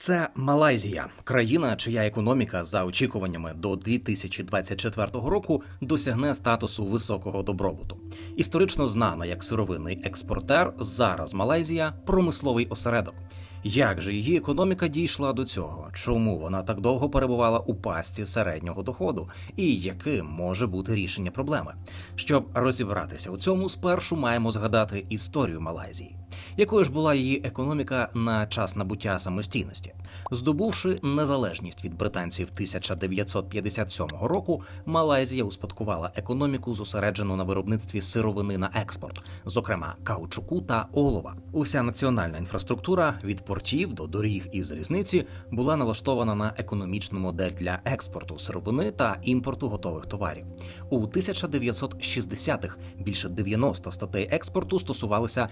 Це Малайзія, країна, чия економіка за очікуваннями до 2024 року досягне статусу високого добробуту. Історично знана як сировинний експортер. Зараз Малайзія промисловий осередок. Як же її економіка дійшла до цього? Чому вона так довго перебувала у пастці середнього доходу? І яким може бути рішення проблеми? Щоб розібратися у цьому, спершу маємо згадати історію Малайзії. Якою ж була її економіка на час набуття самостійності? Здобувши незалежність від британців 1957 року, Малайзія успадкувала економіку, зосереджену на виробництві сировини на експорт, зокрема каучуку та олова. Уся національна інфраструктура від портів до доріг і залізниці була налаштована на економічну модель для експорту сировини та імпорту готових товарів. У 1960-х більше 90 статей експорту стосувалися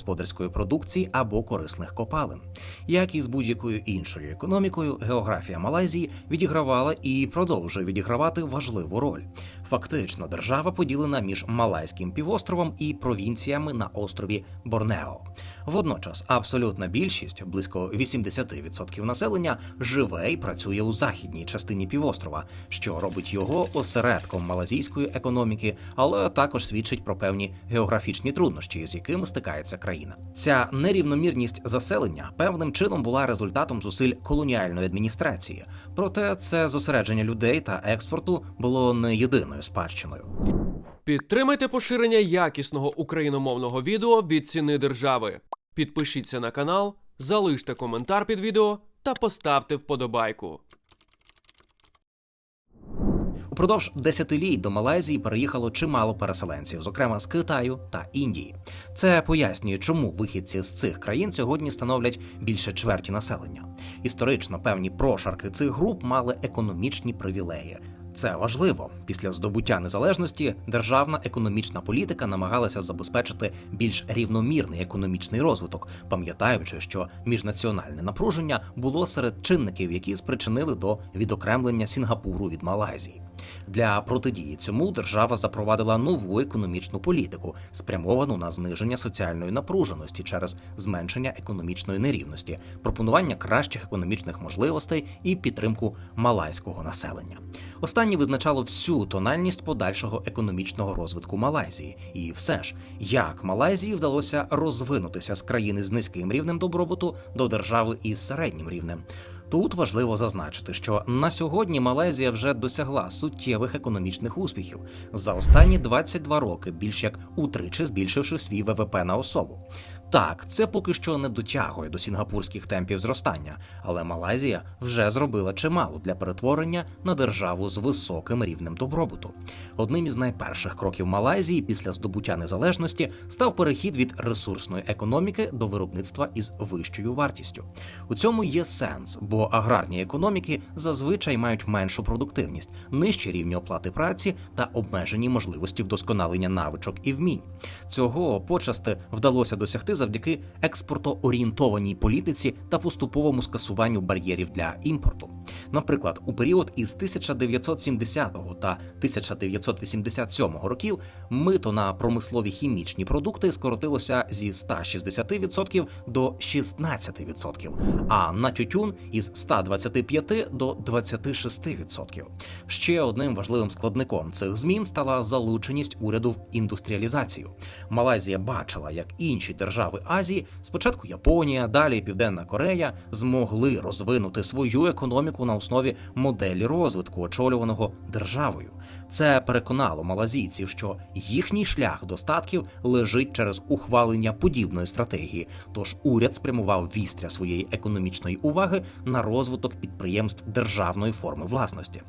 сільськогосподарської продукції або корисних копалин. Як і з будь-якою іншою економікою, географія Малайзії відігравала і продовжує відігравати важливу роль. Фактично, держава поділена між Малайським півостровом і провінціями на острові Борнео. Водночас абсолютна більшість, близько 80% населення, живе і працює у західній частині півострова, що робить його осередком малазійської економіки, але також свідчить про певні географічні труднощі, з якими стикається країна. Ця нерівномірність заселення певним чином була результатом зусиль колоніальної адміністрації. Проте це зосередження людей та експорту було не єдиною спадщиною. Підтримайте поширення якісного україномовного відео від ціни держави. Підпишіться на канал, залиште коментар під відео та поставте вподобайку. Упродовж десятиліть до Малайзії переїхало чимало переселенців, зокрема з Китаю та Індії. Це пояснює, чому вихідці з цих країн сьогодні становлять більше чверті населення. Історично певні прошарки цих груп мали економічні привілеї. Це важливо. Після здобуття незалежності державна економічна політика намагалася забезпечити більш рівномірний економічний розвиток, пам'ятаючи, що міжнаціональне напруження було серед чинників, які спричинили до відокремлення Сінгапуру від Малайзії. Для протидії цьому держава запровадила нову економічну політику, спрямовану на зниження соціальної напруженості через зменшення економічної нерівності, пропонування кращих економічних можливостей і підтримку малайського населення. Останнє визначало всю тональність подальшого економічного розвитку Малайзії. І все ж, як Малайзії вдалося розвинутися з країни з низьким рівнем добробуту до держави із середнім рівнем. Тут важливо зазначити, що на сьогодні Малайзія вже досягла суттєвих економічних успіхів за останні 22 роки, більш як утричі збільшивши свій ВВП на особу. Так, це поки що не дотягує до сінгапурських темпів зростання, але Малайзія вже зробила чимало для перетворення на державу з високим рівнем добробуту. Одним із найперших кроків Малайзії після здобуття незалежності став перехід від ресурсної економіки до виробництва із вищою вартістю. У цьому є сенс, бо аграрні економіки зазвичай мають меншу продуктивність, нижчі рівні оплати праці та обмежені можливості вдосконалення навичок і вмінь. Цього почасти вдалося досягти завдяки експортоорієнтованій політиці та поступовому скасуванню бар'єрів для імпорту. Наприклад, у період із 1970 та 1987 років мито на промислові хімічні продукти скоротилося зі 160% до 16%, а на тютюн із 125 до 26%. Ще одним важливим складником цих змін стала залученість уряду в індустріалізацію. Малайзія бачила, як інші держави Азії, спочатку Японія, далі Південна Корея, змогли розвинути свою економіку на основі моделі розвитку, очолюваного державою. Це переконало малазійців, що їхній шлях до статків лежить через ухвалення подібної стратегії. Тож уряд спрямував вістря своєї економічної уваги на розвиток підприємств державної форми власності.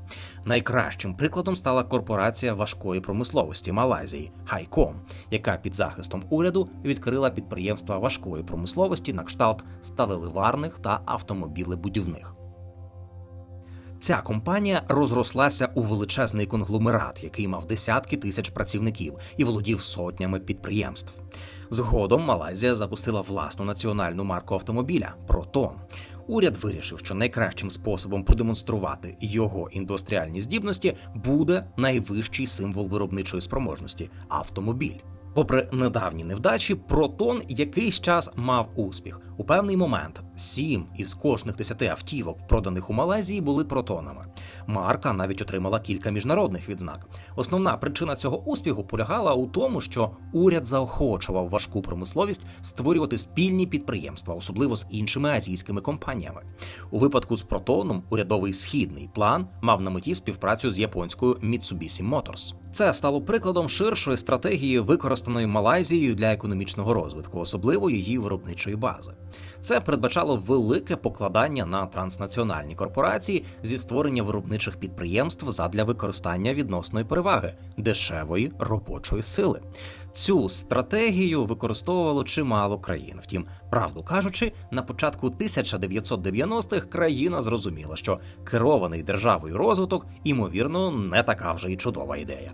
Найкращим прикладом стала корпорація важкої промисловості Малайзії Хайком, яка під захистом уряду відкрила підприємства важкої промисловості на кшталт сталеливарних та автомобілебудівних. Ця компанія розрослася у величезний конгломерат, який мав десятки тисяч працівників і володів сотнями підприємств. Згодом Малайзія запустила власну національну марку автомобіля Протон. Уряд вирішив, що найкращим способом продемонструвати його індустріальні здібності буде найвищий символ виробничої спроможності автомобіль. Попри недавні невдачі, протон якийсь час мав успіх. У певний момент сім із кожних десяти автівок, проданих у Малайзії, були протонами. Марка навіть отримала кілька міжнародних відзнак. Основна причина цього успіху полягала у тому, що уряд заохочував важку промисловість створювати спільні підприємства, особливо з іншими азійськими компаніями. У випадку з протоном урядовий східний план мав на меті співпрацю з японською Mitsubishi Motors. Це стало прикладом ширшої стратегії, використаної Малайзією для економічного розвитку, особливо її виробничої бази. Це передбачало велике покладання на транснаціональні корпорації зі створення виробничих підприємств задля використання відносної переваги дешевої робочої сили. Цю стратегію використовувало чимало країн. Втім, правду кажучи, на початку 1990-х країна зрозуміла, що керований державою розвиток, імовірно, не така вже й чудова ідея.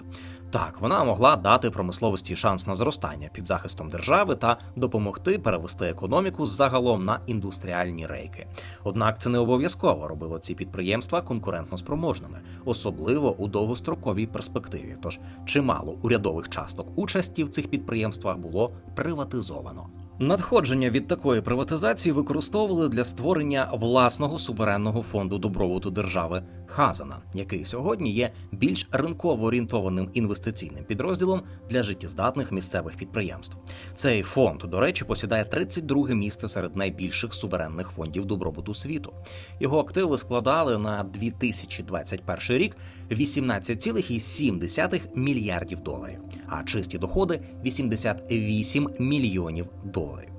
Так, вона могла дати промисловості шанс на зростання під захистом держави та допомогти перевести економіку загалом на індустріальні рейки. Однак це не обов'язково робило ці підприємства конкурентно спроможними, особливо у довгостроковій перспективі. Тож чимало урядових часток участі в цих підприємствах було приватизовано. Надходження від такої приватизації використовували для створення власного суверенного фонду добробуту держави Хазана, який сьогодні є більш ринково орієнтованим інвестиційним підрозділом для життєздатних місцевих підприємств. Цей фонд, до речі, посідає 32 місце серед найбільших суверенних фондів добробуту світу. Його активи складали на 2021 рік 18,7 мільярдів доларів, а чисті доходи 88 мільйонів доларів.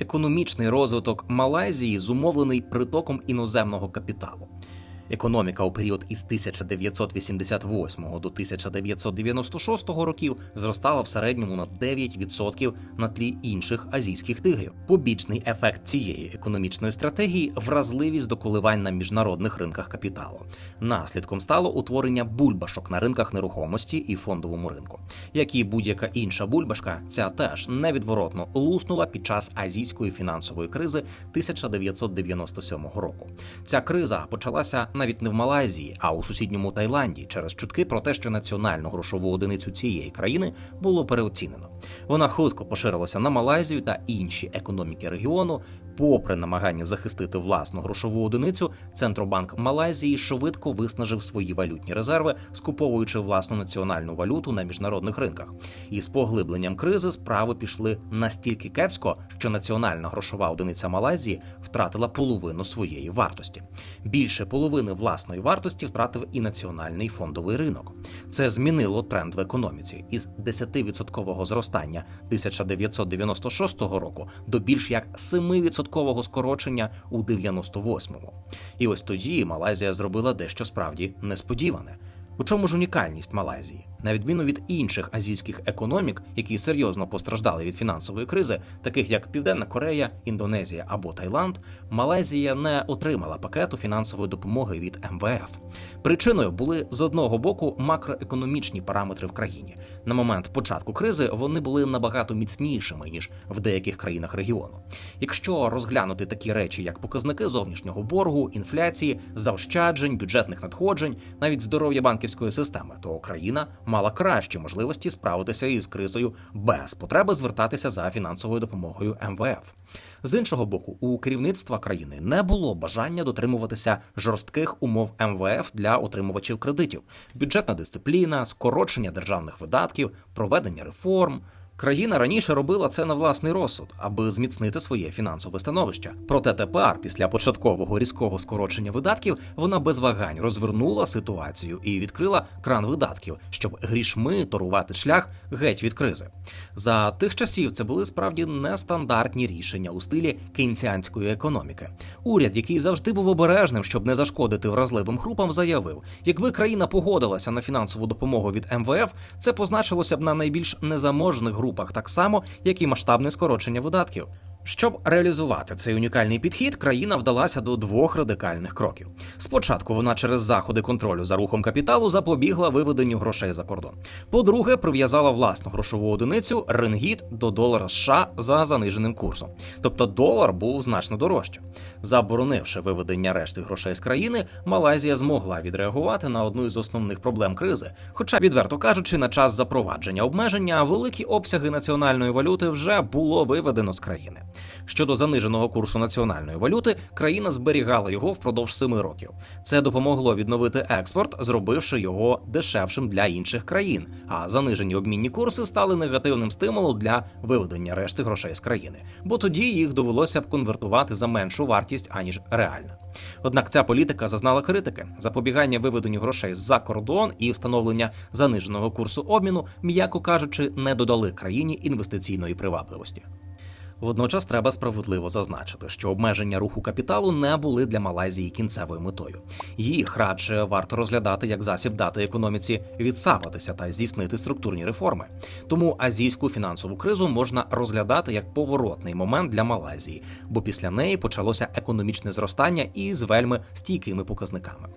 Економічний розвиток Малайзії зумовлений притоком іноземного капіталу. Економіка у період із 1988 до 1996 років зростала в середньому на 9% на тлі інших азійських тигрів. Побічний ефект цієї економічної стратегії вразливість до коливань на міжнародних ринках капіталу. Наслідком стало утворення бульбашок на ринках нерухомості і фондовому ринку. Як і будь-яка інша бульбашка, ця теж невідворотно луснула під час азійської фінансової кризи 1997 року. Ця криза почалася навіть не в Малайзії, а у сусідньому Таїланді через чутки про те, що національну грошову одиницю цієї країни було переоцінено. Вона хутко поширилася на Малайзію та інші економіки регіону. Попри намагання захистити власну грошову одиницю, центробанк Малайзії швидко виснажив свої валютні резерви, скуповуючи власну національну валюту на міжнародних ринках. І з поглибленням кризи справи пішли настільки кепсько, що національна грошова одиниця Малайзії втратила половину своєї вартості. Більше половини власної вартості втратив і національний фондовий ринок. Це змінило тренд в економіці із 10% зростання 1996 року до більш як 7% скорочення у 98-му. І ось тоді Малайзія зробила дещо справді несподіване. У чому ж унікальність Малайзії? На відміну від інших азійських економік, які серйозно постраждали від фінансової кризи, таких як Південна Корея, Індонезія або Таїланд, Малайзія не отримала пакету фінансової допомоги від МВФ. Причиною були з одного боку макроекономічні параметри в країні. На момент початку кризи вони були набагато міцнішими ніж в деяких країнах регіону. Якщо розглянути такі речі, як показники зовнішнього боргу, інфляції, заощаджень, бюджетних надходжень, навіть здоров'я банківської системи, то країна мала кращі можливості справитися із кризою без потреби звертатися за фінансовою допомогою МВФ. З іншого боку, у керівництва країни не було бажання дотримуватися жорстких умов МВФ для отримувачів кредитів, бюджетна дисципліна, скорочення державних видатків, проведення реформ. Країна раніше робила це на власний розсуд, аби зміцнити своє фінансове становище. Проте тепер, після початкового різкого скорочення видатків, вона без вагань розвернула ситуацію і відкрила кран видатків, щоб грішми торувати шлях геть від кризи. За тих часів це були справді нестандартні рішення у стилі кейнціанської економіки. Уряд, який завжди був обережним, щоб не зашкодити вразливим групам, заявив: якби країна погодилася на фінансову допомогу від МВФ, це позначилося б на найбільш незаможних групах, так само як і масштабне скорочення видатків. Щоб реалізувати цей унікальний підхід, країна вдалася до двох радикальних кроків. Спочатку вона через заходи контролю за рухом капіталу запобігла виведенню грошей за кордон. По-друге, прив'язала власну грошову одиницю рингіт до долара США за заниженим курсом. Тобто долар був значно дорожче. Заборонивши виведення решти грошей з країни, Малайзія змогла відреагувати на одну із основних проблем кризи. Хоча, відверто кажучи, на час запровадження обмеження великі обсяги національної валюти вже було виведено з країни. Щодо заниженого курсу національної валюти, країна зберігала його впродовж семи років. Це допомогло відновити експорт, зробивши його дешевшим для інших країн. А занижені обмінні курси стали негативним стимулом для виведення решти грошей з країни, бо тоді їх довелося б конвертувати за меншу вартість аніж реальна. Однак ця політика зазнала критики. Запобігання виведенню грошей за кордон і встановлення заниженого курсу обміну, м'яко кажучи, не додали країні інвестиційної привабливості. Водночас треба справедливо зазначити, що обмеження руху капіталу не були для Малайзії кінцевою метою. Їх радше варто розглядати як засіб дати економіці відсапатися та здійснити структурні реформи. Тому азійську фінансову кризу можна розглядати як поворотний момент для Малайзії, бо після неї почалося економічне зростання із вельми стійкими показниками.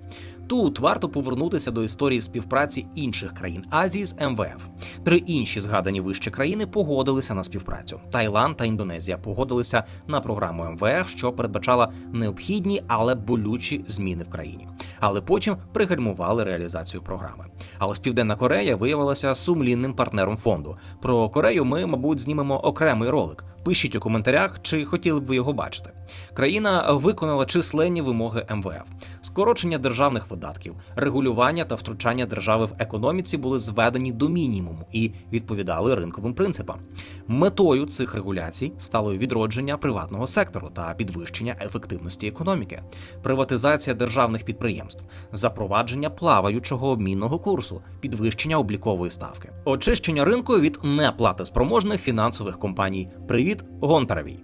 Тут варто повернутися до історії співпраці інших країн Азії з МВФ. Три інші згадані вище країни погодилися на співпрацю. Таїланд та Індонезія погодилися на програму МВФ, що передбачала необхідні, але болючі зміни в країні. Але потім пригальмували реалізацію програми. А ось Південна Корея виявилася сумлінним партнером фонду. Про Корею ми, мабуть, знімемо окремий ролик. Пишіть у коментарях, чи хотіли б ви його бачити. Країна виконала численні вимоги МВФ. Скорочення державних видатків, регулювання та втручання держави в економіці були зведені до мінімуму і відповідали ринковим принципам. Метою цих регуляцій стало відродження приватного сектору та підвищення ефективності економіки, приватизація державних підприємств, запровадження плаваючого обмінного курсу, підвищення облікової ставки, очищення ринку від неплатоспроможних фінансових компаній. Привіт, Гонтаровій!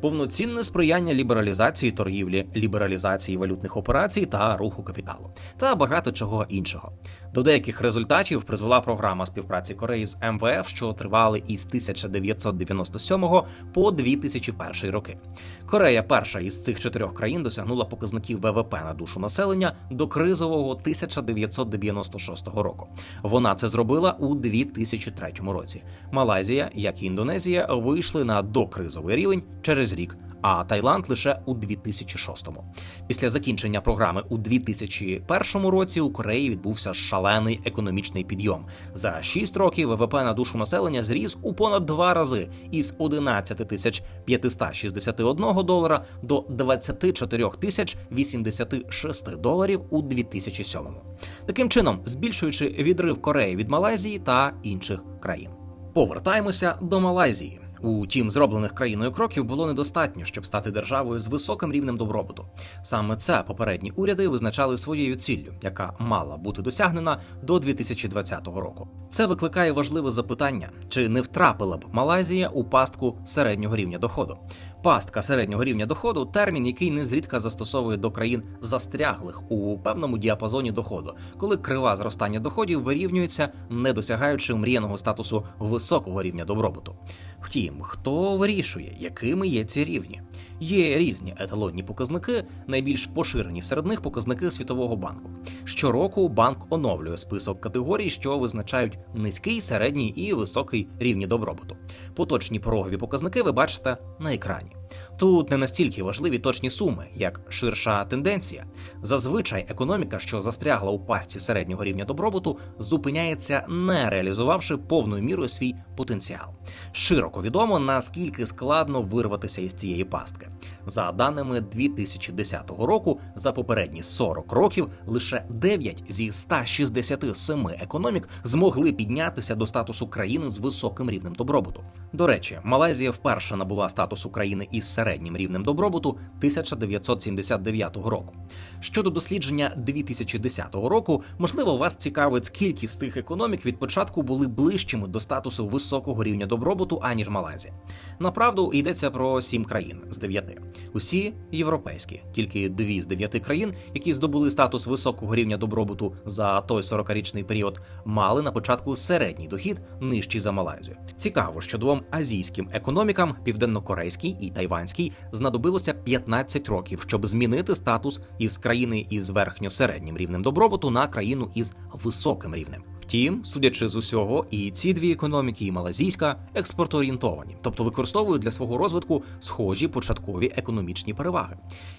Повноцінне сприяння лібералізації торгівлі, лібералізації валютних операцій та руху капіталу та багато чого іншого. До деяких результатів призвела програма співпраці Кореї з МВФ, що тривали із 1997 по 2001 роки. Корея, перша із цих чотирьох країн, досягнула показників ВВП на душу населення до кризового 1996 року. Вона це зробила у 2003 році. Малайзія, як і Індонезія, вийшли на докризовий рівень через рік. А Таїланд лише у 2006-му. Після закінчення програми у 2001 році у Кореї відбувся шалений економічний підйом. За 6 років ВВП на душу населення зріс у понад два рази із 11 тисяч 561 долара до 24 тисяч 86 доларів у 2007-му. Таким чином, збільшуючи відрив Кореї від Малайзії та інших країн. Повертаємося до Малайзії. Утім, зроблених країною кроків було недостатньо, щоб стати державою з високим рівнем добробуту. Саме це попередні уряди визначали своєю ціллю, яка мала бути досягнена до 2020 року. Це викликає важливе запитання: чи не втрапила б Малайзія у пастку середнього рівня доходу? Пастка середнього рівня доходу термін, який незрідка застосовує до країн застряглих у певному діапазоні доходу, коли крива зростання доходів вирівнюється, не досягаючи мріяного статусу високого рівня добробуту. Втім, хто вирішує, якими є ці рівні? Є різні еталонні показники, найбільш поширені серед них показники Світового банку. Щороку банк оновлює список категорій, що визначають низький, середній і високий рівні добробуту. Поточні порогові показники ви бачите на екрані. Тут не настільки важливі точні суми, як ширша тенденція. Зазвичай економіка, що застрягла у пастці середнього рівня добробуту, зупиняється, не реалізувавши повною мірою свій потенціал. Широко відомо наскільки складно вирватися із цієї пастки. За даними 2010 року, за попередні 40 років лише 9 зі 167 економік змогли піднятися до статусу країни з високим рівнем добробуту. До речі, Малайзія вперше набула статус України із середнім рівнем добробуту 1979 року. Щодо дослідження 2010 року, можливо, вас цікавить, скільки з тих економік від початку були ближчими до статусу високого рівня добробуту, аніж Малайзія. Направду йдеться про сім країн з дев'яти. Усі європейські, тільки дві з дев'яти країн, які здобули статус високого рівня добробуту за той 40-річний період, мали на початку середній дохід нижчий за Малайзію. Цікаво, що двом азійським економікам південнокорейській і тайванській знадобилося 15 років, щоб змінити статус із країни із верхньо-середнім рівнем добробуту на країну із високим рівнем. Втім, судячи з усього, і ці дві економіки, і малазійська експортоорієнтовані, тобто використовують для свого розвитку схожі початкові економічні переваги.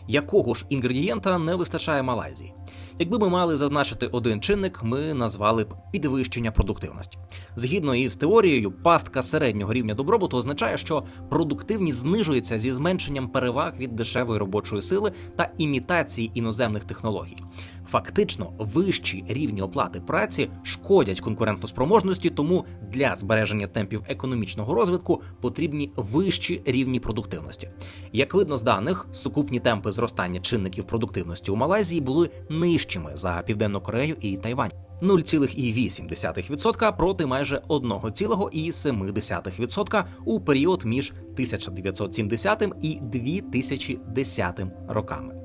Якого ж інгредієнта не вистачає Малайзії? Якби ми мали зазначити один чинник, ми назвали б підвищення продуктивності. Згідно із теорією, пастка середнього рівня добробуту означає, що продуктивність знижується зі зменшенням переваг від дешевої робочої сили та імітації іноземних технологій. Фактично, вищі рівні оплати праці шкодять конкурентоспроможності, тому для збереження темпів економічного розвитку потрібні вищі рівні продуктивності. Як видно з даних, сукупні темпи зростання чинників продуктивності у Малайзії були нижчими за Південну Корею і Тайвань. 0,8% проти майже 1,7% у період між 1970 і 2010 роками.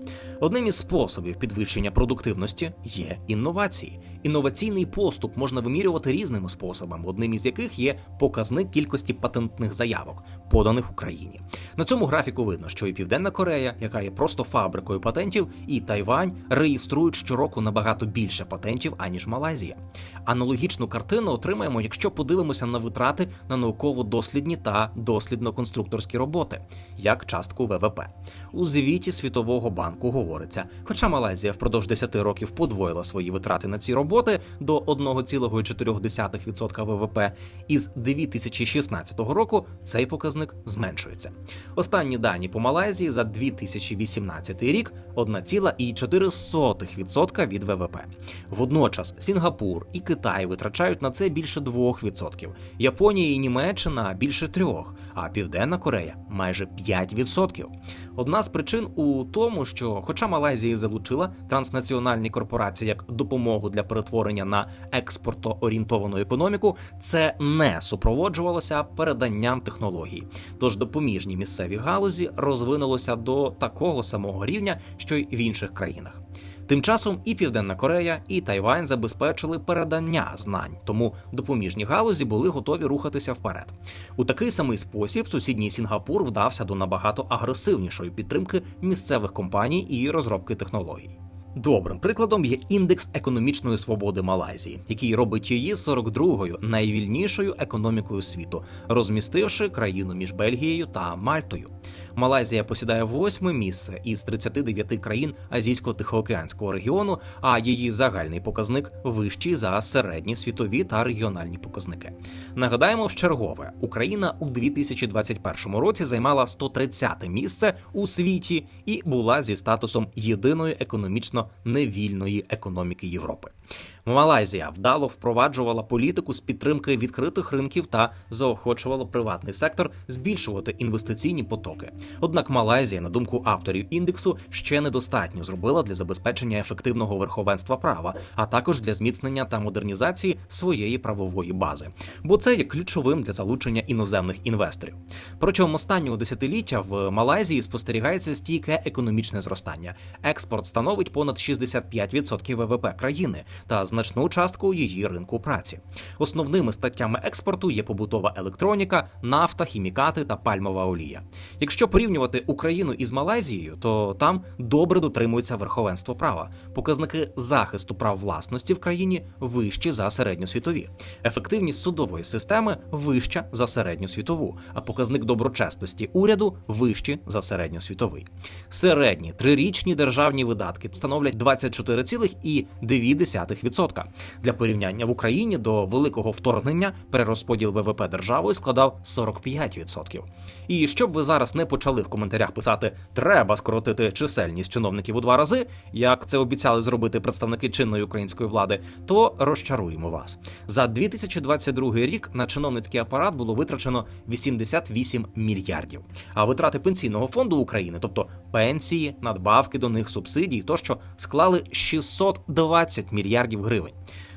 Одним із способів підвищення продуктивності є інновації. Інноваційний поступ можна вимірювати різними способами, одним із яких є показник кількості патентних заявок, поданих Україні. На цьому графіку видно, що і Південна Корея, яка є просто фабрикою патентів, і Тайвань реєструють щороку набагато більше патентів аніж Малайзія. Аналогічну картину отримаємо, якщо подивимося на витрати на науково-дослідні та дослідно-конструкторські роботи, як частку ВВП. У звіті Світового банку говориться, хоча Малайзія впродовж 10 років подвоїла свої витрати на ці роботи до 1,4% ВВП, із 2016 року цей показник зменшується. Останні дані по Малайзії за 2018 рік 1,4% від ВВП. Водночас Сінгапур і Китай витрачають на це більше 2%, Японія і Німеччина більше 3%, а Південна Корея майже 5%. Одна з причин у тому, що, хоча Малайзія залучила транснаціональні корпорації як допомогу для перетворення на експортоорієнтовану економіку, це не супроводжувалося переданням технологій. Тож допоміжні місцеві галузі розвинулося до такого самого рівня, що й в інших країнах. Тим часом і Південна Корея, і Тайвань забезпечили передання знань, тому допоміжні галузі були готові рухатися вперед. У такий самий спосіб сусідній Сінгапур вдався до набагато агресивнішої підтримки місцевих компаній і розробки технологій. Добрим прикладом є індекс економічної свободи Малайзії, який робить її 42-ю найвільнішою економікою світу, розмістивши країну між Бельгією та Мальтою. Малайзія посідає восьме місце із 39 країн Азійсько-Тихоокеанського регіону, а її загальний показник вищий за середні світові та регіональні показники. Нагадаємо, в чергове Україна у 2021 році займала 130 місце у світі і була зі статусом єдиної економічно невільної економіки Європи. Малайзія вдало впроваджувала політику з підтримки відкритих ринків та заохочувала приватний сектор збільшувати інвестиційні потоки. Однак Малайзія, на думку авторів індексу, ще недостатньо зробила для забезпечення ефективного верховенства права, а також для зміцнення та модернізації своєї правової бази, бо це є ключовим для залучення іноземних інвесторів. Протягом останнього десятиліття в Малайзії спостерігається стійке економічне зростання. Експорт становить понад 65% ВВП країни та значну частку її ринку праці. Основними статтями експорту є побутова електроніка, нафта, хімікати та пальмова олія. Якщо порівнювати Україну із Малайзією, то там добре дотримується верховенство права. Показники захисту прав власності в країні вищі за середньосвітові. Ефективність судової системи вища за середньосвітову, а показник доброчесності уряду вищий за середньосвітовий. Середні трирічні державні видатки становлять 24,2%. Для порівняння в Україні до великого вторгнення перерозподіл ВВП державою складав 45%. І щоб ви зараз не почали в коментарях писати треба скоротити чисельність чиновників у два рази, як це обіцяли зробити представники чинної української влади, то розчаруємо вас. За 2022 рік на чиновницький апарат було витрачено 88 мільярдів. А витрати пенсійного фонду України, тобто пенсії, надбавки до них, субсидії, тощо склали 620 мільярдів гривень.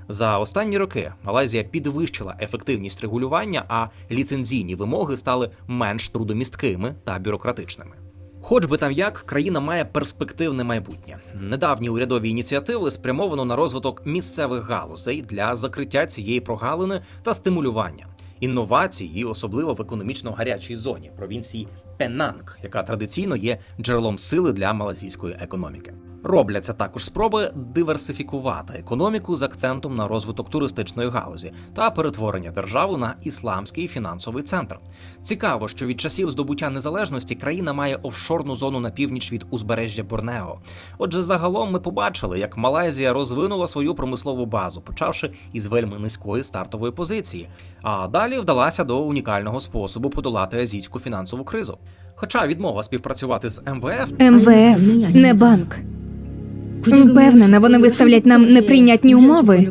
За останні роки Малайзія підвищила ефективність регулювання, а ліцензійні вимоги стали менш трудомісткими та бюрократичними. Хоч би там як країна має перспективне майбутнє. Недавні урядові ініціативи спрямовано на розвиток місцевих галузей для закриття цієї прогалини та стимулювання інновацій, особливо в економічно гарячій зоні провінції Пенанг, яка традиційно є джерелом сили для малазійської економіки. Робляться також спроби диверсифікувати економіку з акцентом на розвиток туристичної галузі та перетворення держави на ісламський фінансовий центр. Цікаво, що від часів здобуття незалежності країна має офшорну зону на північ від узбережжя Борнео. Отже, загалом ми побачили, як Малайзія розвинула свою промислову базу, почавши із вельми низької стартової позиції, а далі вдалася до унікального способу подолати азійську фінансову кризу. Хоча відмова співпрацювати з МВФ МВФ, не банк. Впевнена, вони виставлять нам неприйнятні умови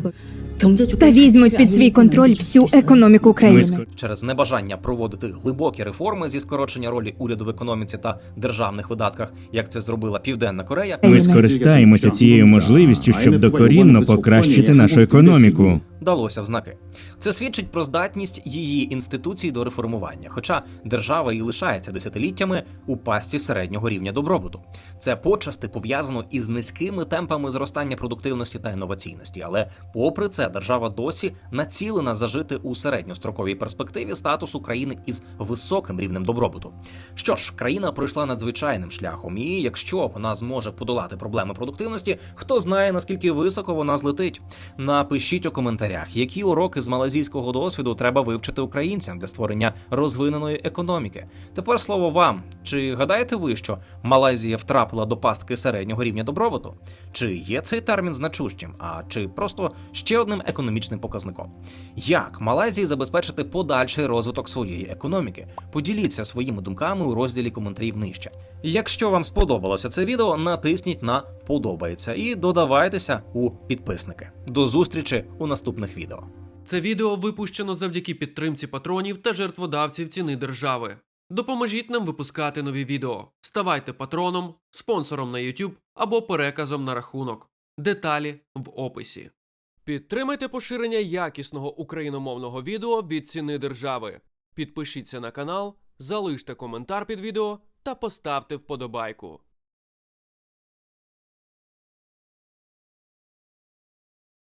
та візьмуть під свій контроль всю економіку країни. через небажання проводити глибокі реформи зі скорочення ролі уряду в економіці та державних видатках, як це зробила Південна Корея, Ми скористаємося цією можливістю, щоб докорінно покращити нашу економіку. Далося в знаки. Це свідчить про здатність її інституцій до реформування, хоча держава і лишається десятиліттями у пастці середнього рівня добробуту. Це почасти пов'язано із низькими темпами зростання продуктивності та інноваційності. Але, попри це, держава досі націлена зажити у середньостроковій перспективі статус України із високим рівнем добробуту. Що ж, країна пройшла надзвичайним шляхом, і якщо вона зможе подолати проблеми продуктивності, хто знає наскільки високо вона злетить. Напишіть у коментарях, які уроки з малазійського досвіду треба вивчити українцям для створення розвиненої економіки. Тепер слово вам. Чи гадаєте ви, що Малайзія втрапила до пастки середнього рівня добробуту? Чи є цей термін значущим, а чи просто ще одним економічним показником? Як Малайзії забезпечити подальший розвиток своєї економіки? Поділіться своїми думками у розділі коментарів нижче. Якщо вам сподобалося це відео, натисніть на подобається і додавайтеся у підписники. До зустрічі у наступних відео. Це відео випущено завдяки підтримці патронів та жертводавців ціни держави. Допоможіть нам випускати нові відео. Ставайте патроном, спонсором на YouTube або переказом на рахунок. Деталі в описі. Підтримайте поширення якісного україномовного відео від ціни держави. Підпишіться на канал, залиште коментар під відео та поставте вподобайку.